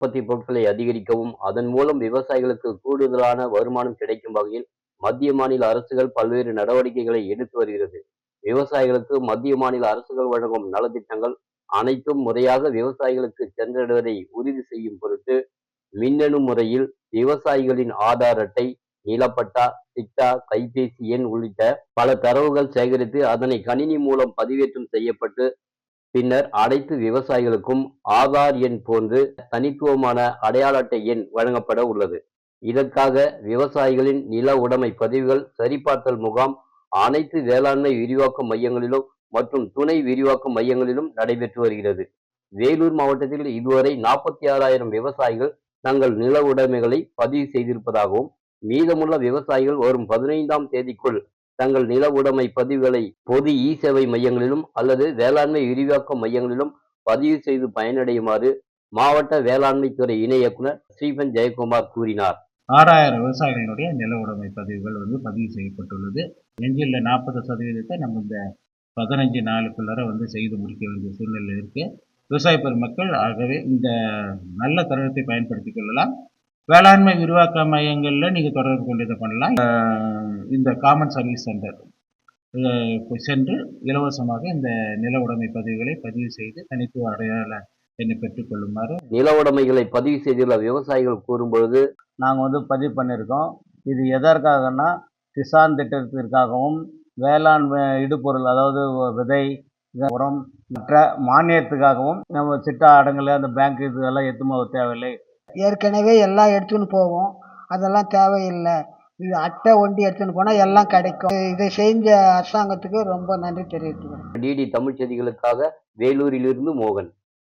உற்பத்தி பொருட்களை அதிகரிக்கவும் அதன் மூலம் விவசாயிகளுக்கு கூடுதலான வருமானம் கிடைக்கும் வகையில் மத்திய மாநில அரசுகள் பல்வேறு நடவடிக்கைகளை எடுத்து வருகிறது. விவசாயிகளுக்கு மத்திய மாநில அரசுகள் வழங்கும் நலத்திட்டங்கள் அனைத்தும் முறையாக விவசாயிகளுக்கு சென்றடைவதை உறுதி செய்யும் பொருட்டு மின்னணு முறையில் விவசாயிகளின் ஆதார் அட்டை நிலப்பட்டா சிட்டா கைபேசி எண் உள்ளிட்ட பல தரவுகள் சேகரித்து அதனை கணினி மூலம் பதிவேற்றம் செய்யப்பட்டு பின்னர் அனைத்து விவசாயிகளுக்கும் ஆதார் எண் போன்று தனித்துவமான அடையாள அட்டை எண் வழங்கப்பட உள்ளது. இதற்காக விவசாயிகளின் நில உடைமை பதிவுகள் சரிபார்த்தல் முகாம் அனைத்து வேளாண்மை விரிவாக்க மையங்களிலும் மற்றும் துணை விரிவாக்க மையங்களிலும் நடைபெற்று வருகிறது. வேலூர் மாவட்டத்தில் இதுவரை நாற்பத்தி ஆறாயிரம் விவசாயிகள் தங்கள் நில உடைமைகளை பதிவு செய்திருப்பதாகவும் மீதமுள்ள விவசாயிகள் வரும் பதினைந்தாம் தேதிக்குள் தங்கள் நில உடைமை பதிவுகளை பொது இ சேவை மையங்களிலும் அல்லது வேளாண்மை விரிவாக்க மையங்களிலும் பதிவு செய்து பயனடையுமாறு மாவட்ட வேளாண்மை துறை இணை இயக்குனர் ஸ்ரீபன் ஜெயக்குமார் கூறினார். ஆறாயிரம் விவசாயிகளுடைய நில உடைமை பதிவுகள் வந்து பதிவு செய்யப்பட்டுள்ளது. எஞ்சியுள்ள நாற்பது சதவீதத்தை நம்ம இந்த பதினஞ்சு நாளுக்குள்ளார வந்து செய்து முடிக்க வேண்டிய சூழ்நிலை இருக்கு. விவசாய பெருமக்கள் ஆகவே இந்த நல்ல தருணத்தை பயன்படுத்திக் கொள்ளலாம். வேளாண்மை விரிவாக்க மையங்களில் நீங்கள் தொடர்பு கொண்டு இதை பண்ணலாம் இந்த காமன் சர்வீஸ் சென்டர் சென்று இலவசமாக இந்த நில உடைமை பதிவுகளை பதிவு செய்து தனித்துவ அடையாள எண்ணை பெற்றுக்கொள்ளுமாறு நில உடைமைகளை பதிவு செய்துள்ள விவசாயிகள் கூறும்பொழுது நாங்கள் வந்து பதிவு பண்ணியிருக்கோம் இது எதற்காகன்னா கிசான் திட்டத்திற்காகவும் வேளாண் இடுபொருள் அதாவது விதை உரம் மற்ற மானியத்துக்காகவும் நம்ம சிட்டா அடங்கல அந்த பேங்க் இதெல்லாம் எதுவும் போக தேவையில்லை. ஏற்கனவே எல்லாம் எடுத்துன்னு போவோம். அதெல்லாம் தேவையில்லை. இது அட்டை ஒண்டி எடுத்துன்னு போனால் எல்லாம் கிடைக்கும். இதை செஞ்ச அரசாங்கத்துக்கு ரொம்ப நன்றி தெரிவித்துக்கிறேன். டிடி தமிழ் செய்திகளுக்காக வேலூரிலிருந்து மோகன்.